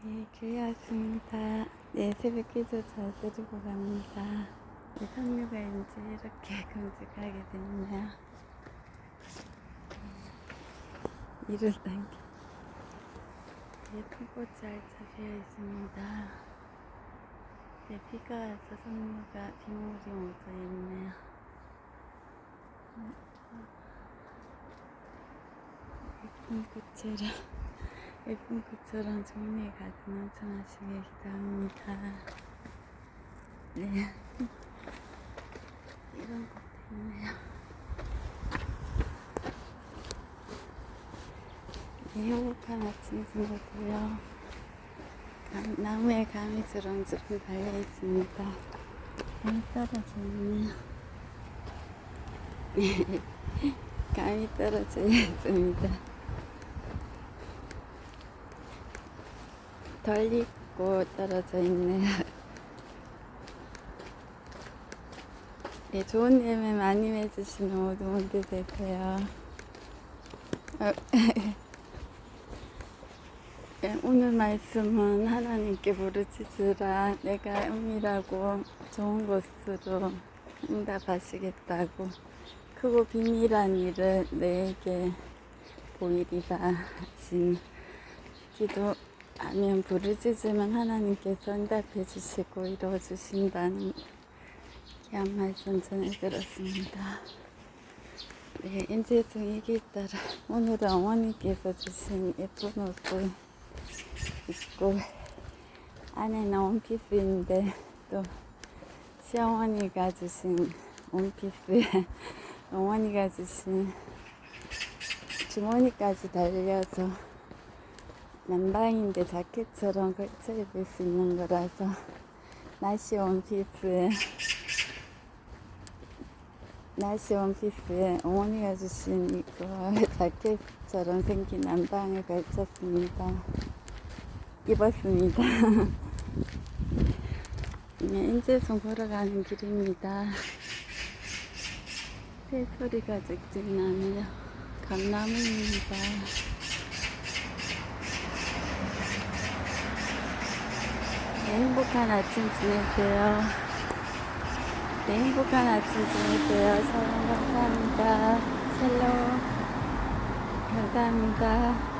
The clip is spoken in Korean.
네, 교회 왔습니다. 네, 새벽 기도 잘 드리고 갑니다. 네, 성류가 이제 이렇게 금직하게 됐네요. 이를 당기. 예쁜 꽃이 알차 피어 있습니다. 네, 비가 와서 성류가 빗물이 묻어 있네요. 예쁜 꽃처럼. 예쁜 꽃처럼 종류에 가득 넘쳐나시길 기도합니다. 네. 이런 것도 있네요. 네, 행복한 아침. 감- 나무에 감이 주렁주렁 달려 있습니다. 감이 떨어져 있네요. 네, 감이 떨어져 있습니다. 덜 익고 떨어져 있네요. 네, 좋은 예매 많이 모든 분들 되세요. 어, 네, 오늘 말씀은 하나님께 부르짖으라 내가 은밀하고 좋은 곳으로 응답하시겠다고 크고 비밀한 일을 내게 보이리라 하신 기도 하면 부르짖으면 하나님께서 응답해 주시고 이루어 주신다는 귀한 말씀 전해 들었습니다. 네, 인재성 얘기 따라 오늘은 어머니께서 주신 예쁜 옷을 입고 안에는 원피스인데 또 시어머니가 주신 원피스에 어머니가 주신 주머니까지 달려서 난방인데 자켓처럼 걸쳐 입을 수 있는 거라서 나시 원피스에 나시 원피스에 어머니가 주신 이거 자켓처럼 생긴 난방을 걸쳤습니다. 입었습니다. 네, 인제송 보러 가는 길입니다. 새 소리가 직접 나네요. 감나무입니다. 네, 행복한 아침 지내세요. 네, 행복한 아침 지내세요. 샬롬 감사합니다. 샬롬 감사합니다.